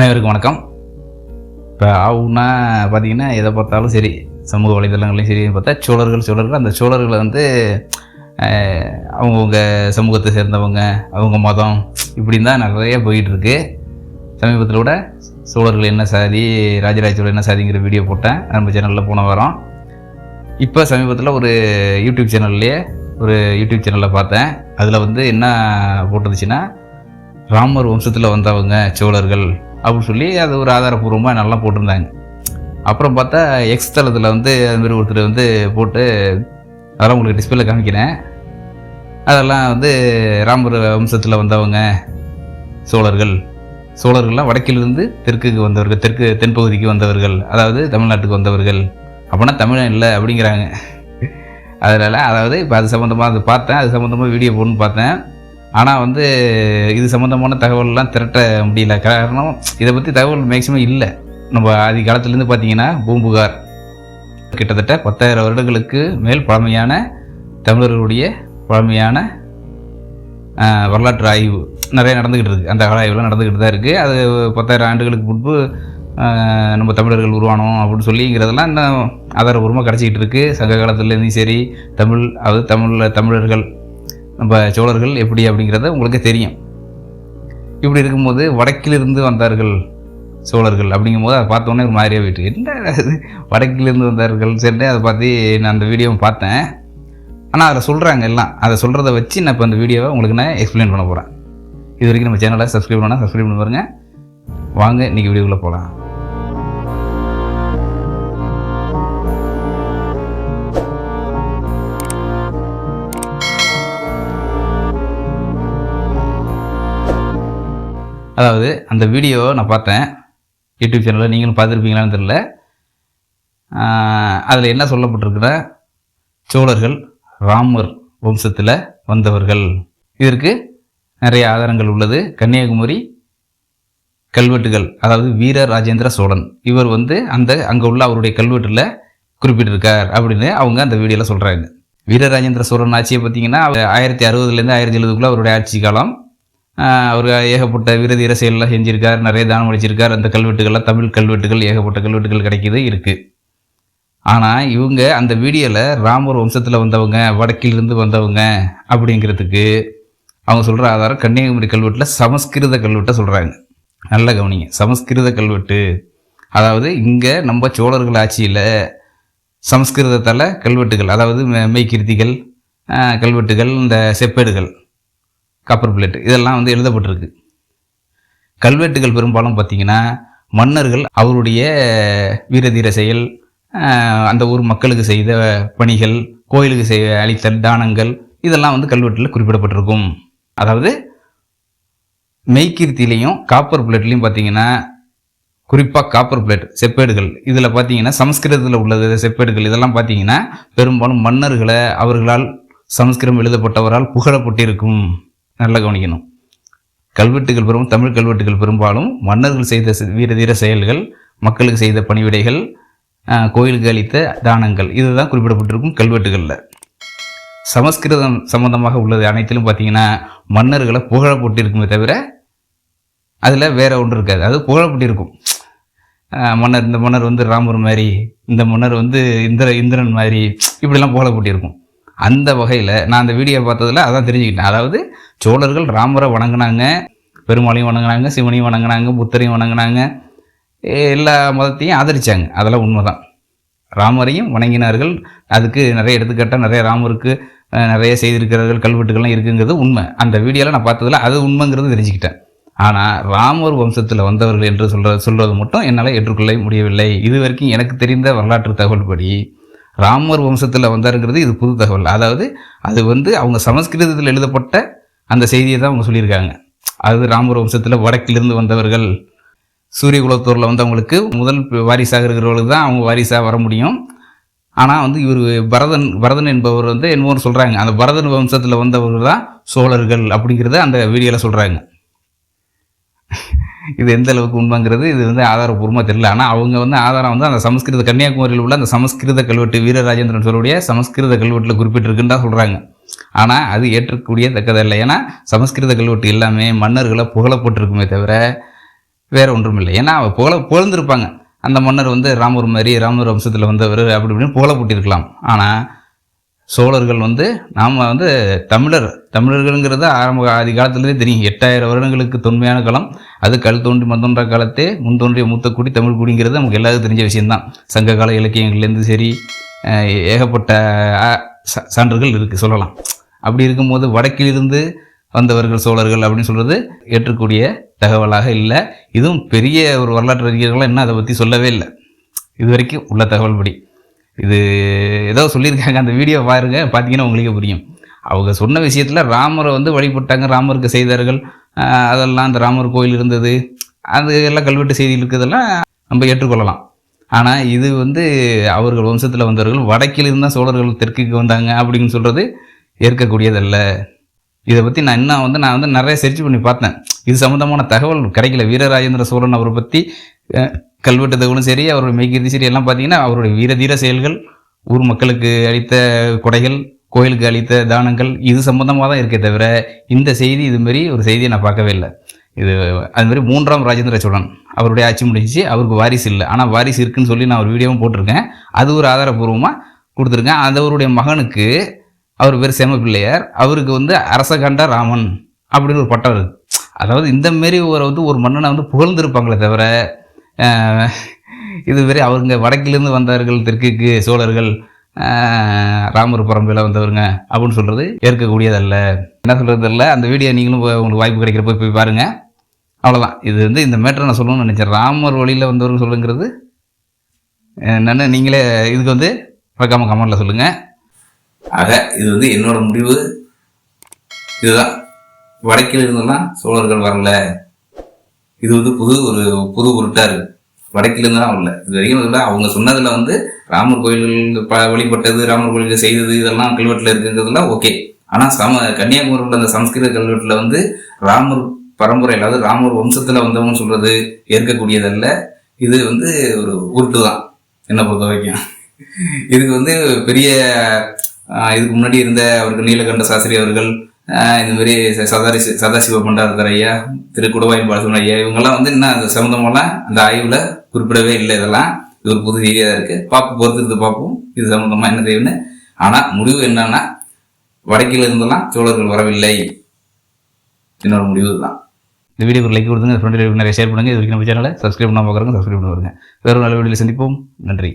அனைவருக்கும் வணக்கம். இப்போ ஆவுன்னா பார்த்தீங்கன்னா எதை பார்த்தாலும் சரி சமூக வலைதளங்களையும் சரி பார்த்தா சோழர்கள் சோழர்கள். அந்த சோழர்களை வந்து அவங்கவுங்க சமூகத்தை சேர்ந்தவங்க அவங்க மதம் இப்படின்னு தான் நிறைய போயிட்டுருக்கு சமீபத்தில் கூட சோழர்கள் என்ன சாதி ராஜராஜ சோழர் என்ன சாதிங்கிற வீடியோ போட்டேன். நம்ம சேனலில் போன வாரம். இப்போ சமீபத்தில் ஒரு யூடியூப் சேனல்லையே ஒரு யூடியூப் சேனலில் பார்த்தேன். அதில் வந்து என்ன போட்டுருந்துச்சுன்னா ராமர் வம்சத்தில் வந்தவங்க சோழர்கள். அப்படின்னு சொல்லி அது ஒரு ஆதாரபூர்வமாக நல்லா போட்டிருந்தாங்க. அப்புறம் பார்த்தா எக்ஸ் தளத்தில் வந்து அதுமாரி ஒருத்தர் வந்து போட்டு அதெல்லாம் உங்களுக்கு டிஸ்பிளே காமிக்கிறேன். அதெல்லாம் வந்து ராமர் வம்சத்தில் வந்தவங்க சோழர்கள். சோழர்கள்லாம் வடக்கிலிருந்து தெற்குக்கு வந்தவர்கள் தெற்கு தென்பகுதிக்கு வந்தவர்கள் அதாவது தமிழ்நாட்டுக்கு வந்தவர்கள். அப்படின்னா தமிழன் இல்லை அப்படிங்கிறாங்க. அதனால் அதாவது இப்போ அது சம்மந்தமாக அது பார்த்தேன் அது சம்மந்தமாக வீடியோ போடணும்னு பார்த்தேன். ஆனால் வந்து இது சம்மந்தமான தகவல்லாம் திரட்ட முடியல. காரணம் இதை பற்றி தகவல் மேக்சிமம் இல்லை. நம்ம ஆதி காலத்துலேருந்து பார்த்தீங்கன்னா பூம்புகார் கிட்டத்தட்ட பத்தாயிரம் வருடங்களுக்கு மேல் பழமையான தமிழர்களுடைய பழமையான வரலாற்று ஆய்வு நிறைய நடந்துக்கிட்டு இருக்குது அந்த கால ஆய்வுலாம் நடந்துக்கிட்டு தான் இருக்குது அது பத்தாயிரம் ஆண்டுகளுக்கு முன்பு நம்ம தமிழர்கள் உருவானோம் அப்படின்னு சொல்லிங்கிறதெல்லாம் இன்னும் ஆதாரபூர்வமாக கிடச்சிக்கிட்டு இருக்குது சங்க காலத்துலேருந்தும் சரி தமிழ் அது தமிழில் தமிழர்கள் நம்ம சோழர்கள் எப்படி அப்படிங்கிறத உங்களுக்கு தெரியும். இப்படி இருக்கும்போது வடக்கிலிருந்து வந்தார்கள் சோழர்கள் அப்படிங்கும்போது அதை பார்த்தோன்னே ஒரு மாதிரியாக போயிட்டு என்ன வடக்கிலிருந்து வந்தார்கள்? சரி அதை பார்த்து நான் அந்த வீடியோவும் பார்த்தேன். ஆனால் அதில் சொல்கிறாங்க எல்லாம். அதை சொல்கிறத வச்சு நான் இப்போ அந்த வீடியோவை உங்களுக்கு நான் எக்ஸ்பிளைன் பண்ண போகிறேன் இது வரைக்கும் நம்ம சேனலை சப்ஸ்கிரைப் பண்ணால் சப்ஸ்கிரைப் பண்ணி பாருங்கள் வாங்க இன்றைக்கி வீடியோக்குள்ளே போகலாம் அதாவது அந்த வீடியோ நான் பார்த்தேன். யூடியூப் சேனலில் நீங்களும் பார்த்துருப்பீங்களான்னு தெரில அதில் என்ன சொல்லப்பட்டிருக்குன்னா சோழர்கள் ராமர் வம்சத்தில் வந்தவர்கள். இதற்கு நிறைய ஆதாரங்கள் உள்ளது. கன்னியாகுமரி கல்வெட்டுகள் அதாவது வீர ராஜேந்திர சோழன். இவர் வந்து அந்த அங்கே உள்ள அவருடைய கல்வெட்டில் குறிப்பிட்டிருக்கார் அப்படின்னு அவங்க அந்த வீடியோவில் சொல்கிறாங்க வீரராஜேந்திர சோழன் ஆட்சியை பார்த்தீங்கன்னா ஆயிரத்தி அறுபதுலேருந்து ஆயிரத்தி எழுபதுக்குள்ளே அவருடைய ஆட்சி காலம் அவர் ஏகப்பட்ட வீரதீர இரசியல்லாம் செஞ்சிருக்கார் நிறைய தானம் அளிச்சிருக்கார். அந்த கல்வெட்டுகள்லாம் தமிழ் கல்வெட்டுகள் ஏகப்பட்ட கல்வெட்டுகள் கிடைக்கிது இருக்குது ஆனால் இவங்க அந்த வீடியோவில் ராமர் வம்சத்தில் வந்தவங்க வடக்கிலிருந்து வந்தவங்க அப்படிங்கிறதுக்கு அவங்க சொல்கிற ஆதாரம் கன்னியாகுமரி கல்வெட்டில் சமஸ்கிருத கல்வெட்டை சொல்கிறாங்க நல்ல கவனிங்க. சமஸ்கிருத கல்வெட்டு அதாவது இங்கே நம்ம சோழர்கள் ஆட்சியில் சமஸ்கிருதத்தால் கல்வெட்டுகள் அதாவது மெய்கிருத்திகள் கல்வெட்டுகள் இந்த செப்பேடுகள் காப்பர் பிளேட் இதெல்லாம் வந்து எழுதப்பட்டிருக்கு. கல்வெட்டுகள் பெரும்பாலும் பார்த்தீங்கன்னா மன்னர்கள் அவருடைய வீரதீர செயல் அந்த ஊர் மக்களுக்கு செய்த பணிகள் கோயிலுக்கு செய்ய அளித்த தானங்கள் இதெல்லாம் வந்து கல்வெட்டில் குறிப்பிடப்பட்டிருக்கும். அதாவது மெய்கீர்த்திலையும் காப்பர் பிளேட்லையும் பார்த்தீங்கன்னா குறிப்பாக காப்பர் பிளேட் செப்பேடுகள். இதில் பார்த்தீங்கன்னா சமஸ்கிருதத்தில் உள்ளது செப்பேடுகள். இதெல்லாம் பார்த்தீங்கன்னா பெரும்பாலும் மன்னர்களை அவர்களால் சமஸ்கிருதம் எழுதப்பட்டவரால் புகழப்பட்டிருக்கும். நல்லா கவனிக்கணும். கல்வெட்டுகள் பெரும் தமிழ் கல்வெட்டுகள் பெரும்பாலும் மன்னர்கள் செய்த வீர தீர செயல்கள் மக்களுக்கு செய்த பணிவிடைகள் கோயிலுக்கு அளித்த தானங்கள் இதுதான் குறிப்பிடப்பட்டிருக்கும் கல்வெட்டுகளில். சமஸ்கிருதம் சம்பந்தமாக உள்ளது அனைத்திலும் பார்த்தீங்கன்னா மன்னர்களை புகழப்பட்டிருக்குமே தவிர அதில் வேற ஒன்று இருக்காது. அது புகழப்பட்டிருக்கும். மன்னர் இந்த மன்னர் வந்து ராமர் மாதிரி இந்த மன்னர் வந்து இந்திர இந்திரன் மாதிரி இப்படிலாம் புகழப்பட்டிருக்கும். அந்த வகையில் நான் அந்த வீடியோ பார்த்ததுல அதான் தெரிஞ்சுக்கிட்டேன். அதாவது சோழர்கள் ராமரை வணங்கினாங்க பெருமாளையும் வணங்கினாங்க சிவனையும் வணங்கினாங்க புத்தரையும் வணங்கினாங்க. எல்லா மதத்தையும் ஆதரித்தாங்க அதெல்லாம் உண்மைதான். ராமரையும் வணங்கினார்கள். அதுக்கு நிறைய எடுத்துக்காட்டாக நிறைய ராமருக்கு நிறைய செய்திருக்கிறார்கள் கல்வெட்டுகள்லாம் இருக்குங்கிறது உண்மை. அந்த வீடியோவில் நான் பார்த்ததில் அது உண்மைங்கிறது தெரிஞ்சுக்கிட்டேன். ஆனால் ராமர் வம்சத்தில் வந்தவர்கள் என்று சொல்கிற சொல்வது மட்டும் என்னால் ஏற்றுக்கொள்ள முடியவில்லை. இது வரைக்கும் எனக்கு தெரிந்த வரலாற்று தகவல் படி ராமர் வம்சத்தில் வந்தாருங்கிறது இது புது தகவல். அதாவது அது வந்து அவங்க சமஸ்கிருதத்தில் எழுதப்பட்ட அந்த செய்தியை தான் அவங்க சொல்லியிருக்காங்க. அது ராமர் வம்சத்தில் வடக்கிலிருந்து வந்தவர்கள் சூரிய குலத்தூரில் வந்தவங்களுக்கு முதல் வாரிசாக இருக்கிறவங்களுக்கு தான் அவங்க வாரிசாக வர முடியும். ஆனால் வந்து இவர் பரதன் பரதன் என்பவர் வந்து என்னமோன்னு சொல்கிறாங்க அந்த பரதன் வம்சத்தில் வந்தவர்கள் தான் சோழர்கள் அப்படிங்கிறத அந்த வீடியோவில் சொல்கிறாங்க இது எந்த அளவுக்கு உண்மைங்கிறது இது வந்து ஆதாரப்பூர்வமாக தெரியல. ஆனால் அவங்க வந்து ஆதாரம் வந்து அந்த சமஸ்கிருத கன்னியாகுமரியில் உள்ள அந்த சமஸ்கிருத கல்வெட்டு வீரராஜேந்திரன் சொல்லுடைய சமஸ்கிருத கல்வெட்டில் குறிப்பிட்டிருக்குன்னு தான் சொல்கிறாங்க ஆனால் அது ஏற்றக்கூடிய தக்கதல்ல ஏன்னா சமஸ்கிருத கல்வெட்டு எல்லாமே மன்னர்களை புகழப்பட்டிருக்குமே தவிர வேறு ஒன்றும் இல்லை ஏன்னா அவள் புகழ புகழ்ந்திருப்பாங்க. அந்த மன்னர் வந்து ராமர் மாதிரி ராமர் வம்சத்தில் வந்தவர் அப்படி இப்படின்னு புகழப்பட்டிருக்கலாம் ஆனால் சோழர்கள் வந்து நாம் வந்து தமிழர் தமிழர்கள்ங்கிறது ஆரம்ப ஆதி காலத்துலேருந்தே தெரியும். எட்டாயிரம் வருடங்களுக்கு தொன்மையான காலம். அது கல் தோன்றி மந்தோன்ற காலத்தே முன் தோன்றிய மூத்த குடி தமிழ் குடிங்கிறது நமக்கு எல்லாருக்கும் தெரிஞ்ச விஷயம்தான். சங்ககால இலக்கியங்கள்லேருந்து சரி ஏகப்பட்ட சான்றுகள் இருக்குது சொல்லலாம். அப்படி இருக்கும்போது வடக்கிலிருந்து வந்தவர்கள் சோழர்கள் அப்படின்னு சொல்கிறது ஏற்றக்கூடிய தகவலாக இல்லை. இதுவும் பெரிய ஒரு வரலாற்று அறிஞர்கள்லாம் இன்னும் அதை பற்றி சொல்லவே இல்லை. இது வரைக்கும் உள்ள தகவல் படி இது ஏதோ சொல்லியிருக்காங்க அந்த வீடியோ பாருங்க பார்த்தீங்கன்னா உங்களுக்கே புரியும். அவங்க சொன்ன விஷயத்தில் ராமரை வந்து வழிபட்டாங்க ராமருக்கு செய்தார்கள். அதெல்லாம் அந்த ராமர் கோயில் இருந்தது. அது எல்லாம் கல்வெட்டு செய்தியில் இருக்கிறதெல்லாம் நம்ம ஏற்றுக்கொள்ளலாம். ஆனால் இது வந்து அவர்கள் வம்சத்தில் வந்தவர்கள் வடக்கிலிருந்து தான் சோழர்கள் தெற்குக்கு வந்தாங்க அப்படின்னு சொல்கிறது ஏற்கக்கூடியதல்ல. இதை பற்றி நான் இன்னும் வந்து நான் வந்து நிறைய சர்ச் பண்ணி பார்த்தேன். இது சம்மந்தமான தகவல் கிடைக்கல. வீரராஜேந்திர சோழன் அவரை பற்றி கல்வெட்டு தகவலும் சரி அவருடைய மெய்கிருதி சரி எல்லாம் பார்த்தீங்கன்னா அவருடைய வீரதீர செயல்கள் ஊர் மக்களுக்கு அளித்த கொடைகள் கோயிலுக்கு அளித்த தானங்கள் இது சம்மந்தமாக தான் இருக்கே தவிர இந்த செய்தி இதுமாரி ஒரு செய்தியை நான் பார்க்கவே இல்லை. இது அதுமாரி மூன்றாம் ராஜேந்திர சோழன் அவருடைய ஆட்சி முடிஞ்சிச்சு அவருக்கு வாரிசு இல்லை. ஆனால் வாரிசு இருக்குன்னு சொல்லி நான் ஒரு வீடியோவும் போட்டிருக்கேன். அது ஒரு ஆதாரபூர்வமாக கொடுத்துருக்கேன். அதவருடைய மகனுக்கு அவர் பேர் செம பிள்ளையார் அவருக்கு வந்து அரசகண்ட ராமன் அப்படின்னு ஒரு பட்டம் இருக்கு. அதாவது இந்த மாரி ஒரு வந்து ஒரு மன்னனை வந்து புகழ்ந்திருப்பாங்களே தவிர இதுவரை அவருங்க வடக்கிலேருந்து வடக்கிலிருந்து வந்தார்கள் தெற்குக்கு சோழர்கள் ராமர் பரம்பையில் வந்தவருங்க அப்படின்னு சொல்கிறது ஏற்கக்கூடியதல்ல. என்ன சொல்கிறது இல்லை அந்த வீடியோ நீங்களும் உங்களுக்கு வாய்ப்பு கிடைக்கிறப்ப போய் பாருங்கள் அவ்வளோதான் இது வந்து இந்த மேட்டரை நான் சொல்லணும்னு நினச்சேன். ராமர் வழியில் வந்தவர்கள் சொல்லுங்கிறது என்னென்னு நீங்களே இதுக்கு வந்து மறக்காமல் கமெண்டில் சொல்லுங்கள் ஆக இது வந்து என்னோட முடிவு. இதுதான். வடக்கில் இருந்தெல்லாம் சோழர்கள் வரல. இது வந்து புது ஒரு புது உருட்டாரு வடக்கில் இருந்தெல்லாம் வரல. இது வரைக்கும் இல்லை அவங்க சொன்னதில் வந்து ராமர் கோயில் ப வழிபட்டது ராமர் கோயிலில் செய்தது இதெல்லாம் கல்வெட்டில் இருக்குங்கிறதுலாம் ஓகே. ஆனால் சம கன்னியாகுமரியில் அந்த சமஸ்கிருத கல்வெட்டில் வந்து ராமர் பரம்பரை அதாவது ராமர் வம்சத்தில் வந்தவங்கன்னு சொல்கிறது ஏற்கக்கூடியதல்ல. இது வந்து ஒரு உருட்டு தான் என்னை பொறுத்த வரைக்கும் இதுக்கு வந்து பெரிய இதுக்கு முன்னாடி இருந்த அவருக்கு நீலகண்ட சாஸ்திரி அவர்கள் இந்த மாதிரி ச- சதாரி சதாசிவ பண்டாரதர் ஐயா திரு குடவாயின் பாலசுமன் ஐயா இவங்கெல்லாம் வந்து இன்னும் அந்த சம்மந்தமெல்லாம் அந்த ஆய்வில் குறிப்பிடவே இல்லை. இதெல்லாம் இது ஒரு புது ஏரியா இருக்கு. பார்ப்போம் பொறுத்திருந்து பார்ப்போம். இது சம்மந்தமாக என்ன தெரியுன்னு ஆனால் முடிவு என்னன்னா வடக்கில் இருந்தெல்லாம் சோழர்கள் வரவில்லை. என்னோட முடிவு தான் இந்த வீடியோ லைக் கொடுத்துங்க ஃப்ரெண்டு நிறைய ஷேர் பண்ணுங்க. இது வரைக்கும் நம்ம சேனலை சப்ஸ்கிரைப் பண்ணாம பார்க்குறாங்க சப்ஸ்கிரைப் பண்ண வருங்க வேறு நல்ல வீடியோவில் சந்திப்போம். நன்றி.